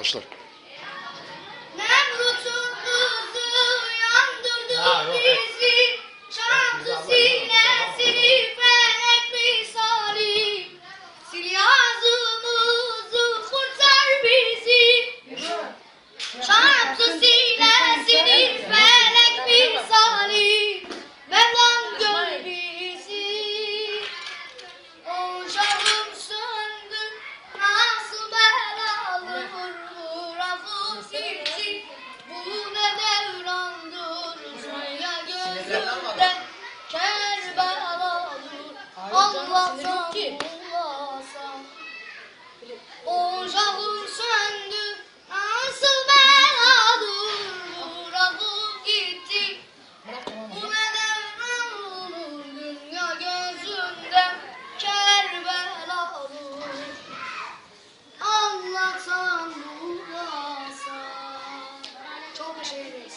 Başla. Gözümden Kerbelalı Allah'tan bulasam Ocağım söndü nasıl belalı vurur afı gitti. Bu ne devranır dünya gözümden Kerbelalı Allah'tan bulasa Çok teşekkür ederiz.